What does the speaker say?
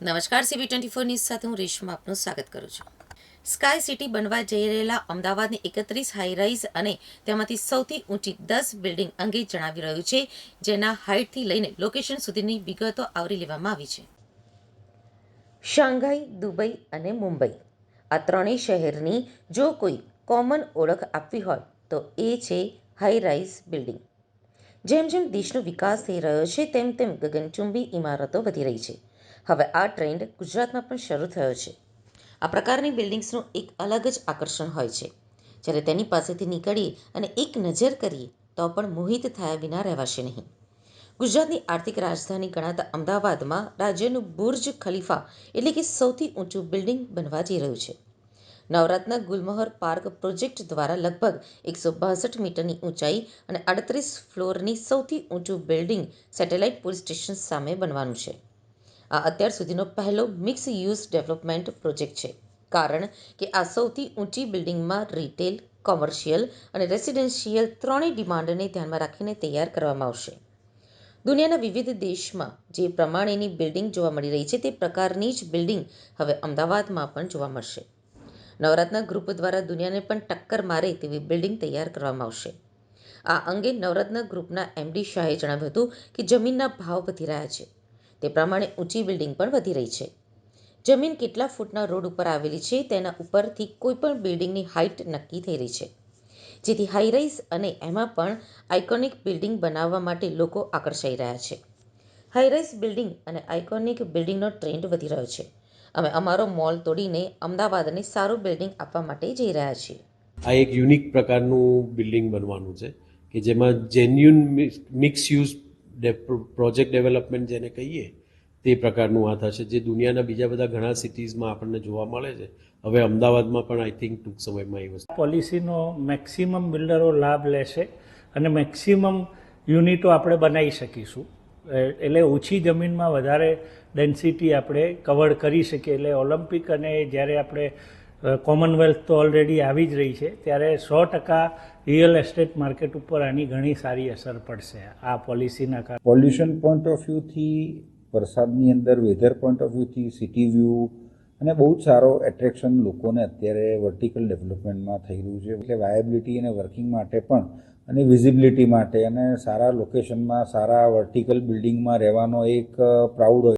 નમસ્કાર CB twenty four news સાથે હું રેશમા આપનું સ્વાગત કરું છું. સ્કાય સિટી બનવા જઈ રહેલા અમદાવાદની એકત્રીસ હાઈરાઇઝ અને તેમાંથી સૌથી ઊંચી દસ બિલ્ડિંગ અંગે જણાવી રહ્યું છે, જેના હાઇટથી લઈને લોકેશન સુધીની વિગતો આવરી લેવામાં આવી છે. શાંઘાઈ, દુબઈ અને મુંબઈ. આ ત્રણેય શહેરની જો કોઈ કોમન ઓળખ આપવી હોય, તો એ છે હાઈરાઇઝ બિલ્ડિંગ જેમ જેમ દેશનો વિકાસ થઈ રહ્યો છે, તેમ તેમ ગગનચુંબી ઇમારતો વધી રહી છે. હવે આ ટ્રેન્ડ ગુજરાતમાં પણ શરૂ થયો છે. આ પ્રકારની બિલ્ડિંગ્સનું એક અલગ જ આકર્ષણ હોય છે. જ્યારે તેની પાસેથી નીકળીએ અને એક નજર કરીએ, તો પણ મોહિત થયા વિના રહેવાશે નહીં. ગુજરાતની આર્થિક રાજધાની ગણાતા અમદાવાદમાં રાજ્યનું બુર્જ ખલીફા એટલે કે સૌથી ઊંચું બિલ્ડિંગ બનવા જઈ રહ્યું છે. નવરત્ન ગુલમોહર પાર્ક પ્રોજેક્ટ દ્વારા લગભગ એકસો બાસઠ મીટરની ઊંચાઈ અને આડત્રીસ ફ્લોરની સૌથી ઊંચું બિલ્ડિંગ સેટેલાઇટ પોલીસ સ્ટેશન સામે બનવાનું છે. આ અત્યાર સુધીનો પહેલો મિક્સ યુઝ ડેવલપમેન્ટ પ્રોજેક્ટ છે. કારણ કે આ સૌથી ઊંચી બિલ્ડિંગમાં રિટેલ, કોમર્શિયલ અને રેસિડેન્શિયલ ત્રણેય ડિમાન્ડને ધ્યાનમાં રાખીને તૈયાર કરવામાં આવશે. દુનિયાના વિવિધ દેશમાં જે પ્રમાણેની બિલ્ડિંગ જોવા મળી રહી છે તે પ્રકારની જ બિલ્ડિંગ હવે અમદાવાદમાં પણ જોવા મળશે. નવરત્ન ગ્રુપ દ્વારા દુનિયાને પણ ટક્કર મારે તેવી બિલ્ડિંગ તૈયાર કરવામાં આવશે. આ અંગે નવરત્ન ગ્રુપના એમડી શાહે જણાવ્યું હતું કે જમીનના ભાવ વધી રહ્યા છે. તે પ્રમાણે ઊંચી બિલ્ડિંગ પણ વધી રહી છે. જમીન કેટલા ફૂટના રોડ ઉપર આવેલી છે તેના ઉપરથી કોઈપણ બિલ્ડિંગની હાઇટ નક્કી થઈ રહી છે. જેથી હાઈરાઇઝ અને એમાં પણ આઇકોનિક બિલ્ડિંગ બનાવવા માટે લોકો આકર્ષાઈ રહ્યા છે. હાઈરાઇઝ બિલ્ડિંગ અને આઇકોનિક બિલ્ડિંગનો ટ્રેન્ડ વધી રહ્યો છે. અમે અમારો મોલ તોડીને અમદાવાદને સારું બિલ્ડિંગ આપવા માટે જઈ રહ્યા છીએ. આ એક યુનિક પ્રકારનું બિલ્ડિંગ બનવાનું છે કે જેમાં genuine mix use project development જેને કહીએ, તે પ્રકારનું આ થશે. જે દુનિયાના બીજા બધા ઘણા સિટીઝમાં આપણને જોવા મળે છે. હવે અમદાવાદમાં પણ આઈ થિંક ટૂંક સમયમાં એ વસ્તુ પોલિસીનો મેક્સિમમ બિલ્ડરો લાભ લેશે અને મેક્સિમમ યુનિટો આપણે બનાવી શકીશું. એટલે ઓછી જમીનમાં વધારે ડેન્સિટી આપણે કવર કરી શકીએ. એટલે ઓલિમ્પિક અને જ્યારે આપણે કોમનવેલ્થ તો ઓલરેડી આવી જ રહી છે. ત્યારે સો ટકા રિયલ એસ્ટેટ માર્કેટ ઉપર આની ઘણી સારી અસર પડશે આ પોલિસીના કારણે. પોલ્યુશન પોઈન્ટ ઓફ વ્યૂથી વરસાદની અંદર વેધર પોઈન્ટ ઓફ વ્યૂથી સિટી વ્યૂ અને બહુ જ સારો એટ્રેક્શન લોકોને અત્યારે વર્ટિકલ ડેવલપમેન્ટમાં થઈ રહ્યું છે. એટલે વાયબિલિટી અને વર્કિંગ માટે પણ, અને વિઝિબિલિટી માટે અને સારા લોકેશનમાં સારા વર્ટિકલ બિલ્ડિંગમાં રહેવાનો એક પ્રાઉડ હોય.